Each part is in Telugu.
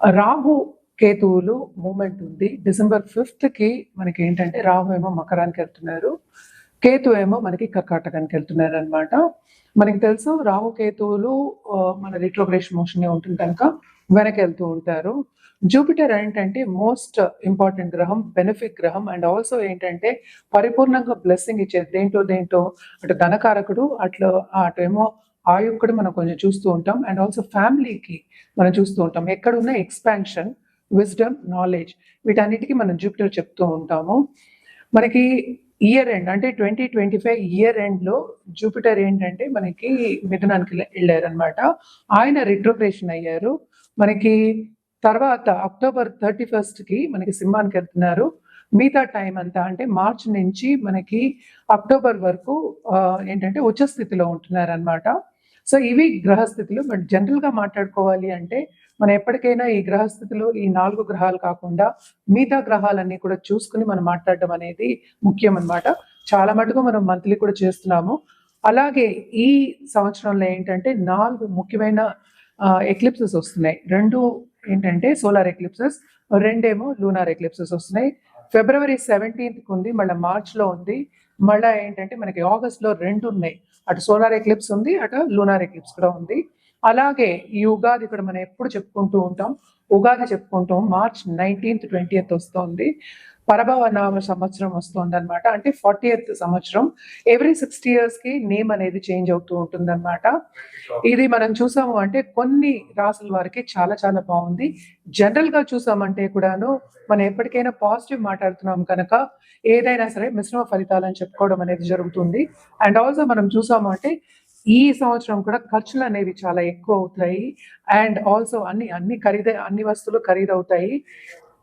రాహు కేతువులు మూమెంట్ ఉంది. డిసెంబర్ ఫిఫ్త్కి మనకి ఏంటంటే రాహు ఏమో మకరానికి వెళ్తున్నారు. కేతు ఏమో మనకి కర్కాటకానికి వెళ్తున్నారు అనమాట మనకి తెలుసు రాహు కేతువులు మన రిట్రోగ్రేషన్ మోషన్ ఉంటుంది కనుక వెనక్కి వెళ్తూ ఉంటారు. జూపిటర్ ఏంటంటే మోస్ట్ ఇంపార్టెంట్ గ్రహం బెనిఫిట్ గ్రహం అండ్ ఆల్సో ఏంటంటే పరిపూర్ణంగా బ్లెస్సింగ్ ఇచ్చేది దేంట్లో దేంట్లో? అటు ధనకారకుడు అట్లా అటు ఏమో ఆ కూడా మనం కొంచెం చూస్తూ ఉంటాం. అండ్ ఆల్సో ఫ్యామిలీకి మనం చూస్తూ ఉంటాం. ఎక్కడున్న ఎక్స్పాన్షన్ విజ్డమ్ నాలెడ్జ్ వీటన్నిటికీ మనం జూపిటర్ చెప్తూ ఉంటాము. మనకి ఇయర్ ఎండ్ అంటే ట్వంటీ ట్వంటీ ఫైవ్ ఇయర్ ఎండ్లో జూపిటర్ ఏంటంటే మనకి మిథునానికి వెళ్ళారనమాట ఆయన రిట్రోగ్రేషన్ అయ్యారు. మనకి తర్వాత అక్టోబర్ థర్టీ ఫస్ట్కి మనకి సింహానికి వెళ్తున్నారు. మిగతా టైం అంతా అంటే మార్చ్ నుంచి మనకి అక్టోబర్ వరకు ఏంటంటే ఉచ్చ స్థితిలో ఉంటున్నారనమాట అనమాట సో ఇవి గ్రహస్థితులు. బట్ జనరల్గా మాట్లాడుకోవాలి అంటే మనం ఎప్పటికైనా ఈ గ్రహస్థితిలో ఈ నాలుగు గ్రహాలు కాకుండా మిగతా గ్రహాలన్నీ కూడా చూసుకుని మనం మాట్లాడడం అనేది ముఖ్యం అన్నమాట చాలా మటుకు మనం మంత్లీ కూడా చేస్తున్నాము. అలాగే ఈ సంవత్సరంలో ఏంటంటే నాలుగు ముఖ్యమైన ఎక్లిప్సెస్ వస్తున్నాయి. రెండు ఏంటంటే సోలార్ ఎక్లిప్సెస్ రెండేమో లూనార్ ఎక్లిప్సెస్ వస్తున్నాయి. ఫిబ్రవరి సెవెంటీన్త్కి ఉంది మళ్ళీ మార్చ్లో ఉంది. మళ్ళీ ఏంటంటే మనకి ఆగస్ట్లో రెండు ఉన్నాయి అటు సోలార్ ఎక్లిప్స్ ఉంది అటు లూనార్ ఎక్లిప్స్ కూడా ఉంది. అలాగే ఈ ఉగాది ఇక్కడ మనం ఎప్పుడు చెప్పుకుంటూ ఉంటాం? ఉగాది చెప్పుకుంటాం. మార్చ్ నైన్టీన్త్ ట్వంటీయత్ వస్తుంది. పరభవ నామ సంవత్సరం వస్తుంది అనమాట అంటే ఫార్టీ సంవత్సరం. ఎవ్రీ సిక్స్టీ ఇయర్స్కి నేమ్ అనేది చేంజ్ అవుతూ ఉంటుంది ఇది మనం చూసాము అంటే కొన్ని రాసుల వారికి చాలా చాలా బాగుంది. జనరల్గా చూసామంటే కూడాను మనం ఎప్పటికైనా పాజిటివ్ మాట్లాడుతున్నాం కనుక ఏదైనా సరే మిశ్రమ ఫలితాలని చెప్పుకోవడం అనేది జరుగుతుంది. అండ్ ఆల్సో మనం చూసాము అంటే ఈ సంవత్సరం కూడా ఖర్చులు అనేవి చాలా ఎక్కువ అవుతాయి. అండ్ ఆల్సో అన్ని అన్ని ఖరీద అన్ని వస్తువులు ఖరీదవుతాయి.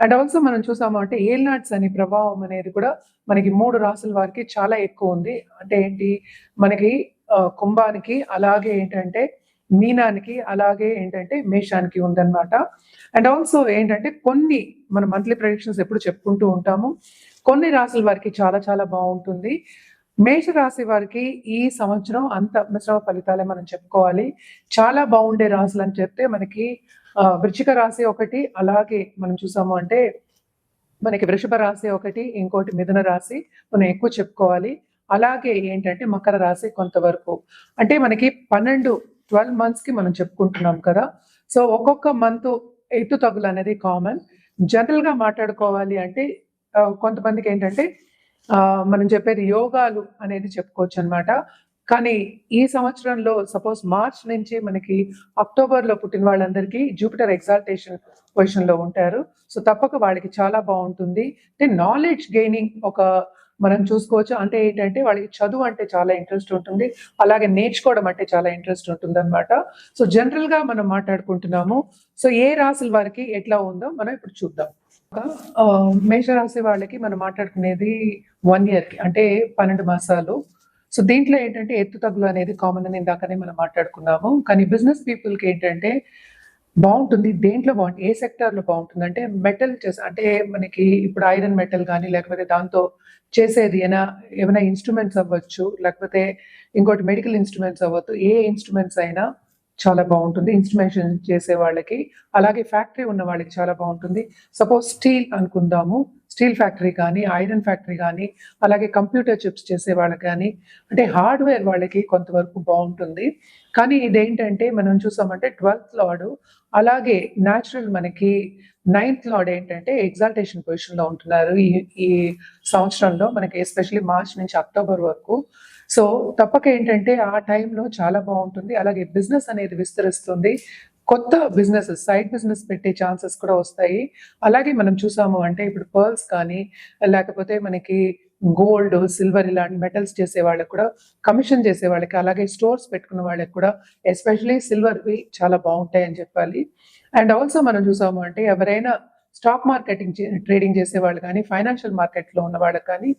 అండ్ ఆల్సో మనం చూసాము అంటే ఏల్నాట్స్ అనే ప్రభావం అనేది కూడా మనకి మూడు రాసుల వారికి చాలా ఎక్కువ ఉంది. అంటే ఏంటి? మనకి కుంభానికి అలాగే ఏంటంటే మీనానికి అలాగే ఏంటంటే మేషానికి ఉందన్నమాట. అండ్ ఆల్సో ఏంటంటే కొన్ని మన మంత్లీ ప్రొడిక్షన్స్ ఎప్పుడు చెప్పుకుంటూ ఉంటాము. కొన్ని రాసుల వారికి చాలా చాలా బాగుంటుంది. మేష రాశి వారికి ఈ సంవత్సరం అంత మిశ్రమ ఫలితాలే మనం చెప్పుకోవాలి. చాలా బాగుండే రాశులు అని చెప్తే మనకి వృచ్చిక రాశి ఒకటి అలాగే మనం చూసాము అంటే మనకి వృషభ రాశి ఒకటి ఇంకోటి మిథున రాశి మనం ఎక్కువ చెప్పుకోవాలి. అలాగే ఏంటంటే మకర రాశి కొంతవరకు. అంటే మనకి పన్నెండు ట్వెల్వ్ మంత్స్కి మనం చెప్పుకుంటున్నాం కదా. సో ఒక్కొక్క మంత్ ఎత్తు తగులు అనేది కామన్. జనరల్గా మాట్లాడుకోవాలి అంటే కొంతమందికి ఏంటంటే మనం చెప్పేది యోగాలు అనేది చెప్పుకోవచ్చు అన్నమాట కానీ ఈ సంవత్సరంలో సపోజ్ మార్చ్ నుంచి మనకి అక్టోబర్లో పుట్టిన వాళ్ళందరికీ జూపిటర్ ఎగ్జాల్టేషన్ పొజిషన్లో ఉంటారు. సో తప్పక వాళ్ళకి చాలా బాగుంటుంది. దెన్ నాలెడ్జ్ గెయినింగ్ ఒక మనం చూసుకోవచ్చు. అంటే ఏంటంటే వాళ్ళకి చదువు అంటే చాలా ఇంట్రెస్ట్ ఉంటుంది. అలాగే నేర్చుకోవడం అంటే చాలా ఇంట్రెస్ట్ ఉంటుంది అనమాట సో జనరల్గా మనం మాట్లాడుకుంటున్నాము. సో ఏ రాశుల వారికి ఎట్లా ఉందో మనం ఇప్పుడు చూద్దాం. మేషరాశి వాళ్ళకి మనం మాట్లాడుకునేది వన్ ఇయర్కి అంటే పన్నెండు మాసాలు. సో దీంట్లో ఏంటంటే ఎత్తు తగ్గులు అనేది కామన్ అని ఇందాకనే మనం మాట్లాడుకున్నాము. కానీ బిజినెస్ పీపుల్కి ఏంటంటే బాగుంటుంది దేంట్లో బాగుంటుంది ఏ సెక్టర్లో బాగుంటుంది అంటే మెటల్ చేసే అంటే మనకి ఇప్పుడు ఐరన్ మెటల్ కానీ లేకపోతే దాంతో చేసేది ఏమైనా ఏమైనా ఇన్స్ట్రుమెంట్స్ అవ్వచ్చు లేకపోతే ఇంకోటి మెడికల్ ఇన్స్ట్రుమెంట్స్ అవ్వచ్చు ఏ ఇన్స్ట్రుమెంట్స్ అయినా చాలా బాగుంటుంది. ఇన్స్ట్రుమేషన్ చేసే వాళ్ళకి అలాగే ఫ్యాక్టరీ ఉన్న వాళ్ళకి చాలా బాగుంటుంది. సపోజ్ స్టీల్ అనుకుందాము. స్టీల్ ఫ్యాక్టరీ కానీ ఐరన్ ఫ్యాక్టరీ కానీ అలాగే కంప్యూటర్ చిప్స్ చేసే వాళ్ళకి కానీ అంటే హార్డ్వేర్ వాళ్ళకి కొంతవరకు బాగుంటుంది. కానీ ఇదేంటంటే మనం చూసామంటే ట్వెల్త్ లార్డ్ అలాగే న్యాచురల్ మనకి నైన్త్ లార్డ్ ఏంటంటే ఎగ్జాల్టేషన్ పొజిషన్లో ఉంటున్నారు. ఈ ఈ సంవత్సరంలో మనకి ఎస్పెషల్లీ మార్చ్ నుంచి అక్టోబర్ వరకు. సో తప్పక ఏంటంటే ఆ టైంలో చాలా బాగుంటుంది. అలాగే బిజినెస్ అనేది విస్తరిస్తుంది. కొత్త బిజినెస్ సైడ్ బిజినెస్ పెట్టే ఛాన్సెస్ కూడా వస్తాయి. అలాగే మనం చూసాము అంటే ఇప్పుడు పర్ల్స్ కానీ లేకపోతే మనకి గోల్డ్ సిల్వర్ ఇలాంటి మెటల్స్ చేసే వాళ్ళకి కూడా కమిషన్ చేసే వాళ్ళకి అలాగే స్టోర్స్ పెట్టుకున్న వాళ్ళకి కూడా ఎస్పెషలీ సిల్వర్వి చాలా బాగుంటాయి అని చెప్పాలి. అండ్ ఆల్సో మనం చూసాము అంటే ఎవరైనా స్టాక్ మార్కెటింగ్ ట్రేడింగ్ చేసే వాళ్ళు కానీ ఫైనాన్షియల్ మార్కెట్లో ఉన్న వాళ్ళకి కానీ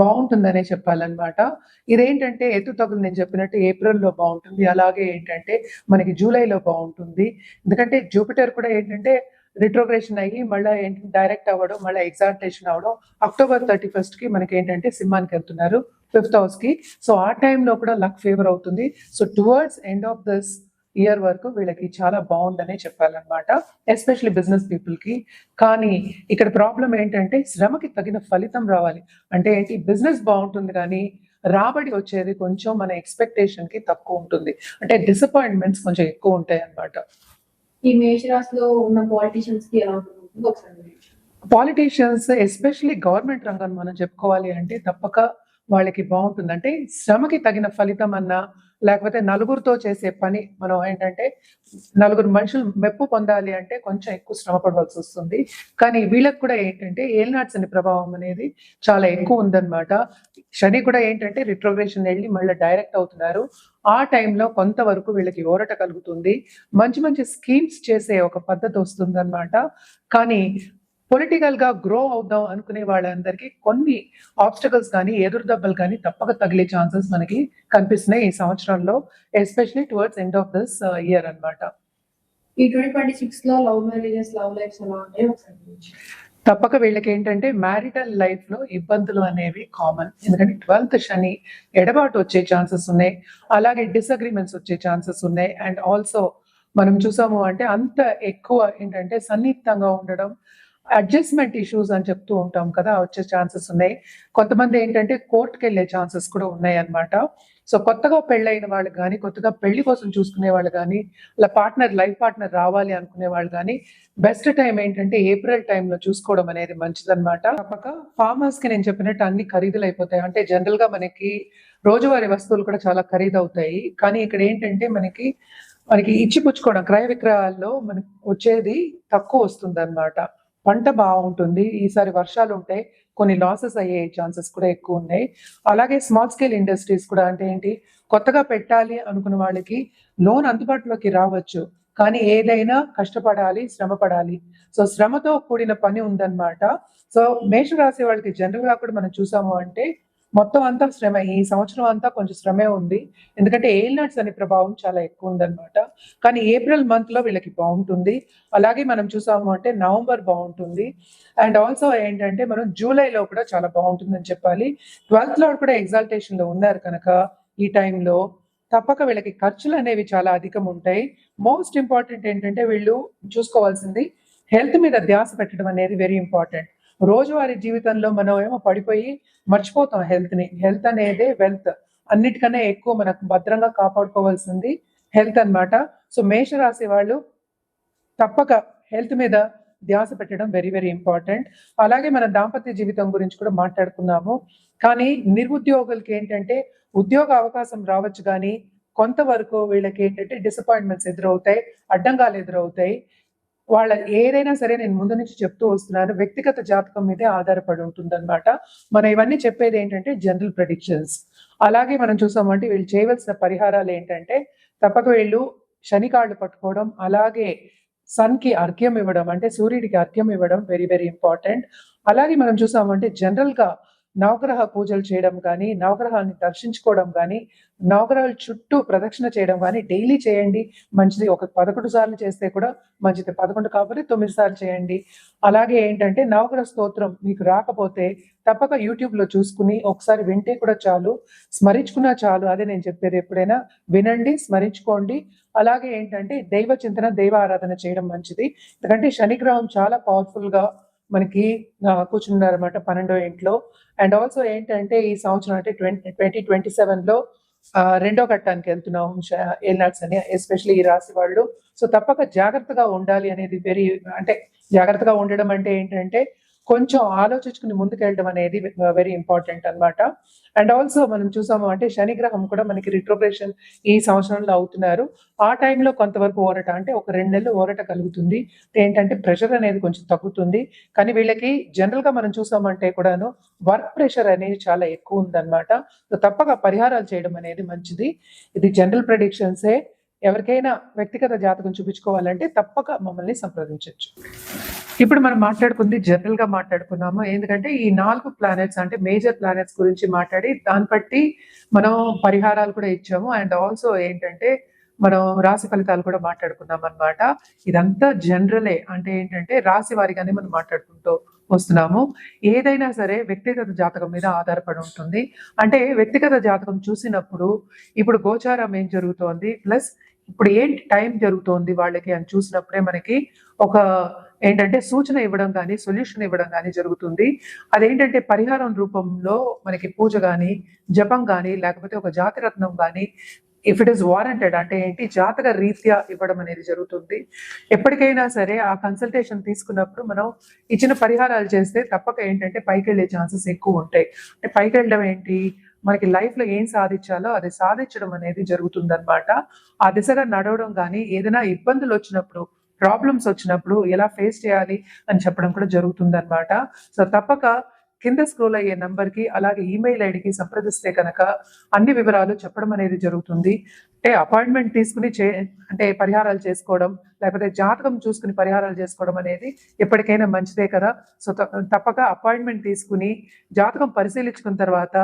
బాగుంటుందనే చెప్పాలన్నమాట. ఇదేంటంటే ఎత్తు తగులు నేను చెప్పినట్టు ఏప్రిల్లో బాగుంటుంది. అలాగే ఏంటంటే మనకి జూలైలో బాగుంటుంది. ఎందుకంటే జూపిటర్ కూడా ఏంటంటే రిట్రోగ్రేషన్ అయ్యి మళ్ళీ ఏంటి డైరెక్ట్ అవ్వడం మళ్ళీ ఎగ్జాల్టేషన్ అవ్వడం అక్టోబర్ థర్టీ ఫస్ట్కి మనకి ఏంటంటే సింహానికి వెళ్తున్నారు ఫిఫ్త్ హౌస్కి. సో ఆ టైంలో కూడా లక్ ఫేవర్ అవుతుంది. So towards end of this year వరకు వీళ్ళకి చాలా బాగుందనే చెప్పాలన్నమాట ఎస్పెషల్లీ బిజినెస్ పీపుల్కి. కానీ ఇక్కడ ప్రాబ్లం ఏంటంటే శ్రమకి తగిన ఫలితం రావాలి. అంటే ఏంటి? బిజినెస్ బాగుంటుంది కానీ రాబడి వచ్చేది కొంచెం మన ఎక్స్పెక్టేషన్కి తక్కువ ఉంటుంది. అంటే డిసప్పాయింట్మెంట్స్ కొంచెం ఎక్కువ ఉంటాయి అన్నమాట. ఈ మేషరాశిలో ఉన్న పాలిటిషియన్స్కి ఎలా ఉంటుంది. పాలిటీషియన్స్ ఎస్పెషల్లీ గవర్నమెంట్ రంగం మనం చెప్పుకోవాలి అంటే తప్పక వాళ్ళకి బాగుంటుంది అంటే శ్రమకి తగిన ఫలితం అన్నా లేకపోతే నలుగురితో చేసే పని మనం ఏంటంటే నలుగురు మనుషులు మెప్పు పొందాలి అంటే కొంచెం ఎక్కువ శ్రమ పడవలసి వస్తుంది. కానీ వీళ్ళకి కూడా ఏంటంటే ఏలినాట్స్ అనే ప్రభావం అనేది చాలా ఎక్కువ ఉందన్నమాట. శని కూడా ఏంటంటే రిట్రోగ్రేషన్ వెళ్ళి మళ్ళీ డైరెక్ట్ అవుతున్నారు. ఆ టైంలో కొంతవరకు వీళ్ళకి ఓరట కలుగుతుంది. మంచి మంచి స్కీమ్స్ చేసే ఒక పద్ధతి వస్తుందన్నమాట. కానీ పొలిటికల్గా గ్రో అవుదాం అనుకునే వాళ్ళందరికీ కొన్ని ఆబ్స్టకల్స్ కానీ ఎదురు దెబ్బలు కానీ తప్పక తగిలే ఛాన్సెస్ మనకి కనిపిస్తున్నాయి ఈ సంవత్సరంలో especially towards end of this year అన్నమాట. ఈ ట్వంటీ ట్వంటీ సిక్స్లో లవ్ మ్యారేజెస్ లవ్ లైఫ్స్ ఎలా ఉంటాయి ఒకసారి వివరించండి. తప్పక వీళ్ళకి ఏంటంటే మ్యారిటల్ లైఫ్లో ఇబ్బందులు అనేవి కామన్ ఎందుకంటే ట్వెల్త్ శని ఎడబాటు వచ్చే ఛాన్సెస్ ఉన్నాయి. అలాగే డిసగ్రిమెంట్స్ వచ్చే ఛాన్సెస్ ఉన్నాయి. అండ్ ఆల్సో మనం చూసాము అంటే అంత ఎక్కువ ఏంటంటే సన్నిహితంగా ఉండడం అడ్జస్ట్మెంట్ ఇష్యూస్ అని చెప్తూ ఉంటాం కదా వచ్చే ఛాన్సెస్ ఉన్నాయి. కొంతమంది ఏంటంటే కోర్టుకి వెళ్ళే ఛాన్సెస్ కూడా ఉన్నాయి అనమాట సో కొత్తగా పెళ్ళైన వాళ్ళు కానీ కొత్తగా పెళ్ళి కోసం చూసుకునే వాళ్ళు కానీ అలా పార్ట్నర్ లైఫ్ పార్ట్నర్ రావాలి అనుకునే వాళ్ళు కానీ బెస్ట్ టైం ఏంటంటే ఏప్రిల్ టైంలో చూసుకోవడం అనేది మంచిదన్నమాట. తప్పక ఫార్మర్స్కి నేను చెప్పినట్టు అన్ని ఖరీదులు అయిపోతాయి. అంటే జనరల్గా మనకి రోజువారీ వస్తువులు కూడా చాలా ఖరీదు అవుతాయి కానీ ఇక్కడ ఏంటంటే మనకి మనకి ఇచ్చిపుచ్చుకోవడం క్రయ విక్రయాల్లో మనకి వచ్చేది తక్కువ వస్తుంది అనమాట పంట బాగుంటుంది. ఈసారి వర్షాలు ఉంటాయి కొన్ని లాసెస్ అయ్యే ఛాన్సెస్ కూడా ఎక్కువ ఉన్నాయి. అలాగే స్మాల్ స్కేల్ ఇండస్ట్రీస్ కూడా అంటే ఏంటి? కొత్తగా పెట్టాలి అనుకున్న వాళ్ళకి లోన్ అందుబాటులోకి రావచ్చు. కానీ ఏదైనా కష్టపడాలి శ్రమ పడాలి సో శ్రమతో కూడిన పని ఉందన్నమాట. సో మేషరాశి వాళ్ళకి జనరల్గా కూడా మనం చూసాము అంటే మొత్తం అంతా శ్రమ. ఈ సంవత్సరం అంతా కొంచెం శ్రమే ఉంది. ఎందుకంటే ఏల్నట్స్ అనే ప్రభావం చాలా ఎక్కువ ఉందన్నమాట. కానీ ఏప్రిల్ మంత్లో వీళ్ళకి బాగుంటుంది. అలాగే మనం చూసాము అంటే నవంబర్ బాగుంటుంది. అండ్ ఆల్సో ఏంటంటే మనం జూలైలో కూడా చాలా బాగుంటుందని చెప్పాలి. ట్వెల్త్లో కూడా ఎగ్జాల్టేషన్లో ఉన్నారు కనుక ఈ టైంలో తప్పక వీళ్ళకి ఖర్చులు అనేవి చాలా అధికం ఉంటాయి. మోస్ట్ ఇంపార్టెంట్ ఏంటంటే వీళ్ళు చూసుకోవాల్సింది హెల్త్ మీద ధ్యాస పెట్టడం అనేది వెరీ ఇంపార్టెంట్ రోజువారీ జీవితంలో మనం ఏమో పడిపోయి మర్చిపోతాం హెల్త్ని. హెల్త్ అనేదే వెల్త్. అన్నిటికన్నా ఎక్కువ మనకు భద్రంగా కాపాడుకోవాల్సింది హెల్త్ అన్నమాట. సో మేషరాశి వాళ్ళు తప్పక హెల్త్ మీద ధ్యాస పెట్టడం వెరీ వెరీ ఇంపార్టెంట్. అలాగే మన దాంపత్య జీవితం గురించి కూడా మాట్లాడుకున్నాము. కానీ నిరుద్యోగులకి ఏంటంటే ఉద్యోగ అవకాశం రావచ్చు కానీ కొంతవరకు వీళ్ళకి ఏంటంటే డిసప్పాయింట్మెంట్స్ ఎదురవుతాయి అడ్డంగాలు ఎదురవుతాయి. వాళ్ళ ఏదైనా సరే నేను ముందు నుంచి చెప్తూ వస్తున్నాను వ్యక్తిగత జాతకం మీదే ఆధారపడి ఉంటుందన్నమాట. మనం ఇవన్నీ చెప్పేది ఏంటంటే జనరల్ ప్రెడిక్షన్స్ అలాగే మనం చూసామంటే వీళ్ళు చేయవలసిన పరిహారాలు ఏంటంటే తప్పక వీళ్ళు శనికాళ్ళు పట్టుకోవడం అలాగే సన్కి అర్ఘ్యం ఇవ్వడం అంటే సూర్యుడికి అర్ఘ్యం ఇవ్వడం వెరీ వెరీ ఇంపార్టెంట్ అలాగే మనం చూసామంటే జనరల్గా నవగ్రహ పూజలు చేయడం కానీ నవగ్రహాన్ని దర్శించుకోవడం కానీ నవగ్రహాల చుట్టూ ప్రదక్షిణ చేయడం కానీ డైలీ చేయండి. మంచిది ఒక పదకొండు సార్లు చేస్తే కూడా మంచిది. పదకొండు కాకపోతే తొమ్మిది సార్లు చేయండి. అలాగే ఏంటంటే నవగ్రహ స్తోత్రం మీకు రాకపోతే తప్పక యూట్యూబ్లో చూసుకుని ఒకసారి వింటే కూడా చాలు. స్మరించుకున్నా చాలు. అదే నేను చెప్పేది ఎప్పుడైనా వినండి స్మరించుకోండి. అలాగే ఏంటంటే దైవ చింతన దైవ ఆరాధన చేయడం మంచిది. ఎందుకంటే శనిగ్రహం చాలా పవర్ఫుల్గా మనకి కూర్చున్నారన్నమాట పన్నెండో ఇంట్లో. అండ్ ఆల్సో ఏంటంటే ఈ సంవత్సరం అంటే ట్వంటీ ట్వంటీ ట్వంటీ సెవెన్లో ఆ, రెండో ఘట్టానికి వెళ్తున్నాం ఏల్నాట్స్ అని ఎస్పెషల్లీ ఈ రాశి వాళ్ళు. సో తప్పక జాగ్రత్తగా ఉండాలి అనేది వెరీ అంటే జాగ్రత్తగా ఉండడం అంటే ఏంటంటే కొంచెం ఆలోచించుకుని ముందుకెళ్ళడం అనేది వెరీ ఇంపార్టెంట్ అన్నమాట. అండ్ ఆల్సో మనం చూసాము అంటే శనిగ్రహం కూడా మనకి రిట్రోగ్రేషన్ ఈ సంవత్సరంలో అవుతున్నారు. ఆ టైంలో కొంతవరకు ఓరట అంటే ఒక రెండు నెలలు ఓరట కలుగుతుంది. ఏంటంటే ప్రెషర్ అనేది కొంచెం తగ్గుతుంది. కానీ వీళ్ళకి జనరల్గా మనం చూసామంటే కూడాను వర్క్ ప్రెషర్ అనేది చాలా ఎక్కువ ఉందన్నమాట. సో తప్పక పరిహారాలు చేయడం అనేది మంచిది. ఇది జనరల్ ప్రొడిక్షన్సే ఎవరికైనా వ్యక్తిగత జాతకం చూపించుకోవాలంటే తప్పక మమ్మల్ని సంప్రదించవచ్చు ఇప్పుడు మనం మాట్లాడుకుంది జనరల్గా మాట్లాడుకున్నాము. ఎందుకంటే ఈ నాలుగు ప్లానెట్స్ అంటే మేజర్ ప్లానెట్స్ గురించి మాట్లాడి దాన్ని బట్టి మనం పరిహారాలు కూడా ఇచ్చాము. అండ్ ఆల్సో ఏంటంటే మనం రాశి ఫలితాలు కూడా మాట్లాడుకున్నాం అన్నమాట ఇదంతా జనరలే అంటే ఏంటంటే రాశి వారిగానే మనం మాట్లాడుకుంటూ వస్తున్నాము. ఏదైనా సరే వ్యక్తిగత జాతకం మీద ఆధారపడి ఉంటుంది. అంటే వ్యక్తిగత జాతకం చూసినప్పుడు ఇప్పుడు గోచారం ఏం జరుగుతోంది? ప్లస్ ఇప్పుడు ఏంటి టైం జరుగుతోంది వాళ్ళకి అని చూసినప్పుడే మనకి ఒక ఏంటంటే సూచన ఇవ్వడం కానీ సొల్యూషన్ ఇవ్వడం కానీ జరుగుతుంది. అదేంటంటే పరిహారం రూపంలో మనకి పూజ కానీ జపం కానీ లేకపోతే ఒక జాతిరత్నం కానీ ఇఫ్ ఇట్ ఇస్ వారంటెడ్ అంటే ఏంటి? జాతక రీత్యా ఇవ్వడం అనేది జరుగుతుంది. ఎప్పటికైనా సరే ఆ కన్సల్టేషన్ తీసుకున్నప్పుడు మనం ఇచ్చిన పరిహారాలు చేస్తే తప్పక ఏంటంటే పైకి వెళ్ళే ఛాన్సెస్ ఎక్కువ ఉంటాయి. అంటే పైకి వెళ్ళడం ఏంటి? మనకి లైఫ్లో ఏం సాధించాలో అది సాధించడం అనేది జరుగుతుందన్నమాట. ఆ దిశగా నడవడం కానీ ఏదైనా ఇబ్బందులు వచ్చినప్పుడు ప్రాబ్లమ్స్ వచ్చినప్పుడు ఎలా ఫేస్ చేయాలి అని చెప్పడం కూడా జరుగుతుందన్నమాట. సో తప్పక కింద స్క్రోల్ అయ్యే నంబర్కి అలాగే ఈమెయిల్ ఐడికి సంప్రదిస్తే కనుక అన్ని వివరాలు చెప్పడం అనేది జరుగుతుంది. అంటే అపాయింట్మెంట్ తీసుకుని చే అంటే పరిహారాలు చేసుకోవడం లేకపోతే జాతకం చూసుకుని పరిహారాలు చేసుకోవడం అనేది ఎప్పటికైనా మంచిదే కదా. సో తప్పక అపాయింట్మెంట్ తీసుకుని జాతకం పరిశీలించుకున్న తర్వాత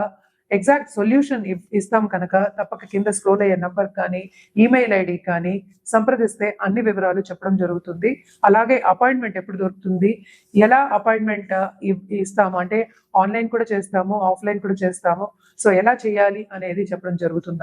ఎగ్జాక్ట్ సొల్యూషన్ ఇస్తాం కనుక తప్పక కింద స్క్రోల్ అయ్యే నంబర్ కానీ ఈమెయిల్ ఐడి కానీ సంప్రదిస్తే అన్ని వివరాలు చెప్పడం జరుగుతుంది అలాగే అపాయింట్మెంట్ ఎప్పుడు దొరుకుతుంది ఎలా అపాయింట్మెంట్ ఇస్తాము అంటే ఆన్లైన్ కూడా చేస్తాము ఆఫ్లైన్ కూడా చేస్తాము సో ఎలా చేయాలి అనేది చెప్పడం జరుగుతుంది